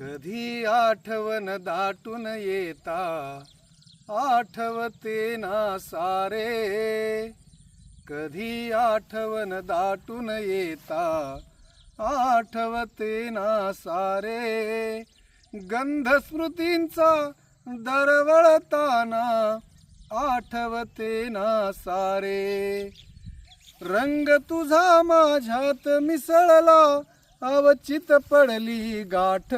कधी आठवण दाटून येता? आठवते ना सारे. कधी आठवण दाटून येता? आठवते ना सारे. गंध स्मृतींचा दरवळताना आठवते ना सारे. रंग तुझा माझ्यात मिसळला अवचित पडली गाठ.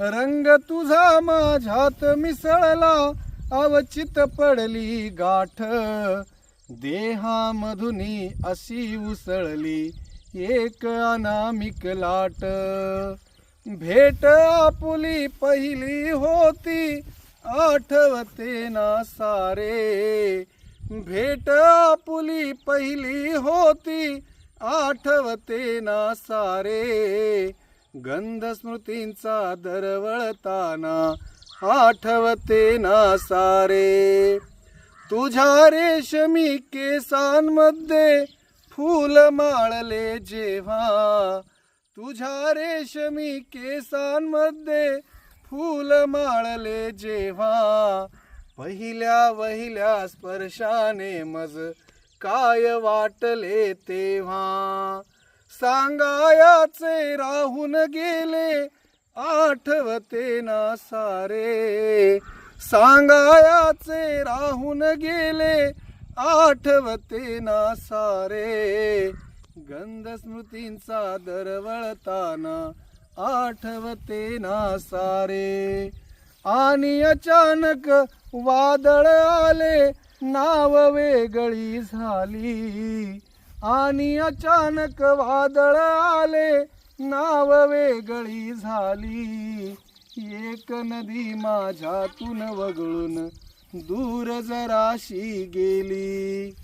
रंग तुझा माझ्यात मिसळला अवचित पडली गाठ. देहामधुनी अशी उसळली एक अनामिक लाट. भेट आपुली पहिली होती आठवते ना सारे. भेट आपुली पहिली होती आठवते ना सारे गंध स्मृतींचा दरवळताना आठवते ना सारे तुझ्या रेशमी केसांमध्ये फूल माळले जेव्हा. तुझ्या रेशमी केसांमध्ये फूल माळले जेव्हा. पहिल्या वहिल्या स्पर्शाने मज काय वाटले तेव्हा? सांगायाचे राहून गेले आठवते ना सारे. सांगायाचे राहून गेले आठवते ना सारे. गंध स्मृतींचा दरवळताना आठवते ना सारे. आणि अचानक वादळ आले नाव वेगळी झाली. आणि अचानक वादळ आले. नाव वेगळी झाली. एक नदी माझ्यातून वगळून दूर जराशी गेली.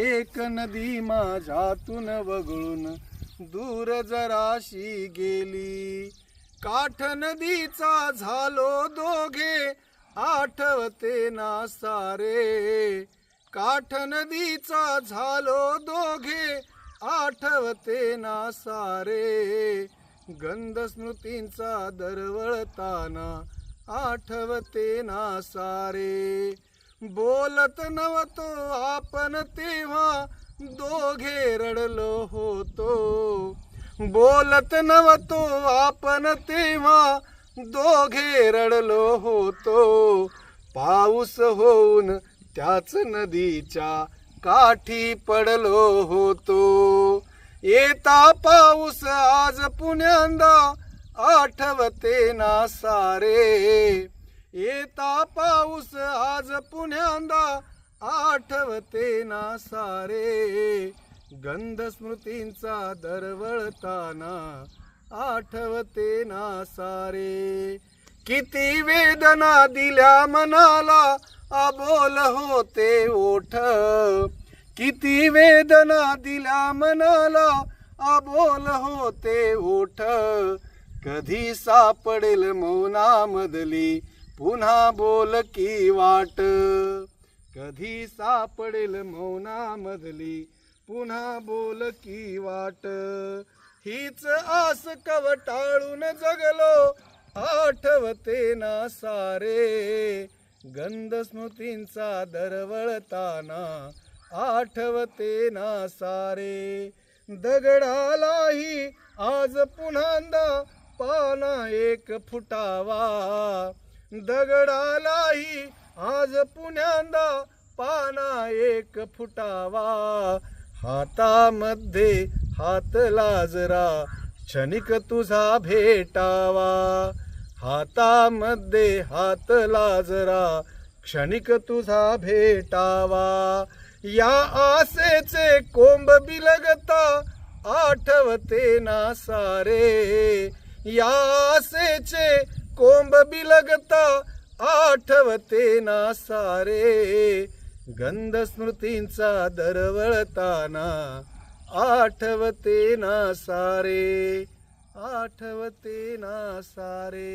एक नदी माझ्यातून वगळून दूर जराशी गेली. काठ नदीचा झालो दोघे. आठवते ना सारे. काठ नदीचा झालो दोघे. आठवते ना सारे. गंध स्मृतींचा दरवळताना आठवते ना सारे. बोलत नव्हतो आपण तेव्हा दोघे रडलो होतो. बोलत नव्हतो आपण तेव्हा दोघे रडलो होतो. पाऊस होऊन त्याच नदीच्या काठी पडलो होतो. येता पाऊस आज पुण्यांदा आठवते ना सारे. येता पाऊस आज पुण्यांदा आठवते ना सारे. गंध स्मृतींचा दरवळताना आठवते ना सारे. किती वेदना दिल्या मनाला अबोल होते ओठ. किती वेदना दिल्या मनाला अबोल होते ओठ. कधी सापडेल मौनामधली पुन्हा बोल की वाट. कधी सापडेल मौनामधली पुन्हा बोल की वाट. हीच आस कवटाळून जगलो. आठवते ना सारे. गंध स्मृतींचा दरवळताना आठवते ना सारे. दगडालाही आज पुन्हांदा पाना एक फुटावा. दगडालाही आज पुण्यांदा पाना एक फुटावा. हातामध्ये हात लाजरा क्षणिक तुझा भेटावा. हातामध्ये हात लाजरा क्षणिक तुझा भेटावा. या आसेचे कोंब बिलगता आठवते ना सारे. या आसेचे कोंब बिलगता आठवते ना सारे. गंध स्मृतींचा दरवळताना आठवते ना सारे आठवते ना सारे.